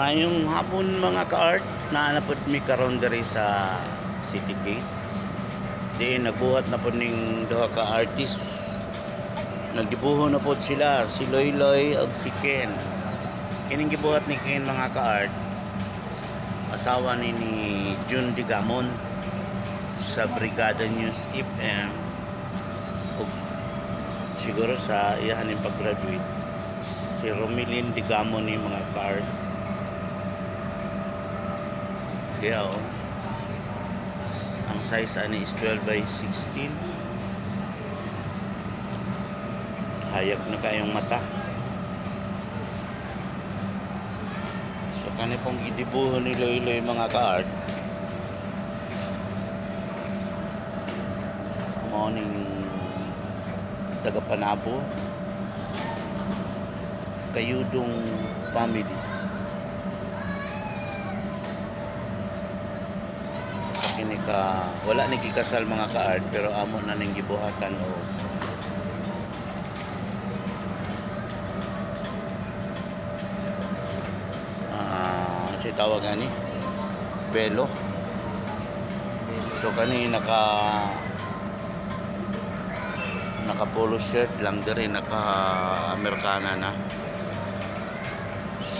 Mayong hapon mga ka-art, naanapod mi karon diri sa City Gate. Di nagbuhat na po ning duha ka artist. Nagdibuho na po sila, si Loy Loy ug si Ken. Kining gibuhat ni Ken mga ka-art, asawa ni ni June Digamon sa Brigada News FM ug siguro sa iyahan yung pag-graduate si Romilin Digamon ni mga ka-art kaya oh. Ang size ani is 12 by 16. Hayag na kayong mata. So kani pong idibuho ni Loy-Loy mga ka-art. Morning taga Panabo. Kayudong family. Kini ka wala ni gikasal mga ka-art pero amo na ning gibuhatan o ah si tawag ani belo so kani naka naka polo shirt lang diri naka Amerikana na.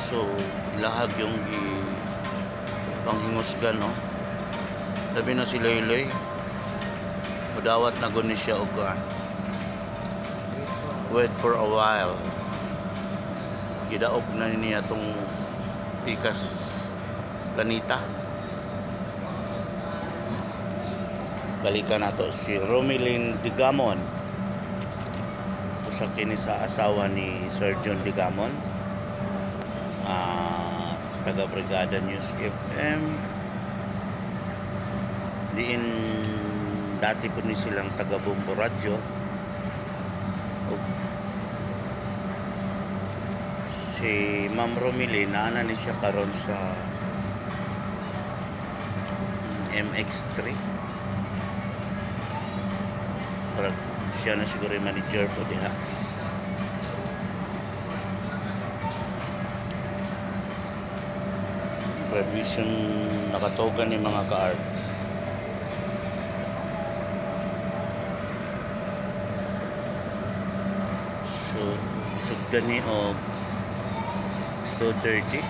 So lahag yung gi panghingusgan no sabi na si Loy-Loy Udawat na guni siya og. Wait for a while. Gidaog na niya tong pikas planeta. Balikan nato si Romilin Digamon. Usa kini sa asawa ni Sir John Digamon. Ah, taga Brigada News FM diin dati po ni silang taga Bumbo Radyo. Ug si Ma'am Romilly naana ni siya karon sa MX3 para siya na siguro yung manager po diha. Graduation nakatogan ni mga ka-art So, sugdan ni og 2.30.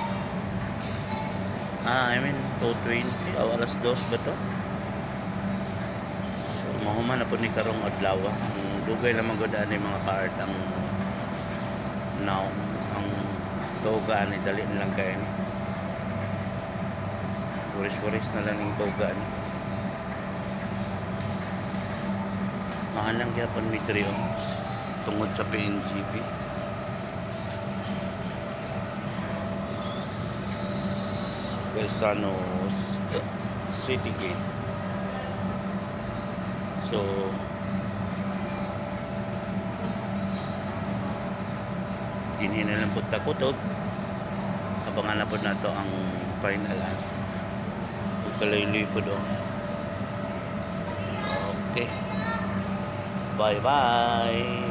Ah, I mean, 2.20. O, alas 2 ba to? So, mahuman na po ni Karong Adlaw. Ang dugay lang magudaan ni mga kaart ang now. Ang toga ni dali nilang kaya ni. Waris-waris na lang yung toga ni. Mahal lang gyapon mi diri oh tungod sa PNGP. Quezano City Gate. So, dinhi na takutob. Abangan na po na to ang final ano. Kung kalayloy po doon. Okay. Bye-bye.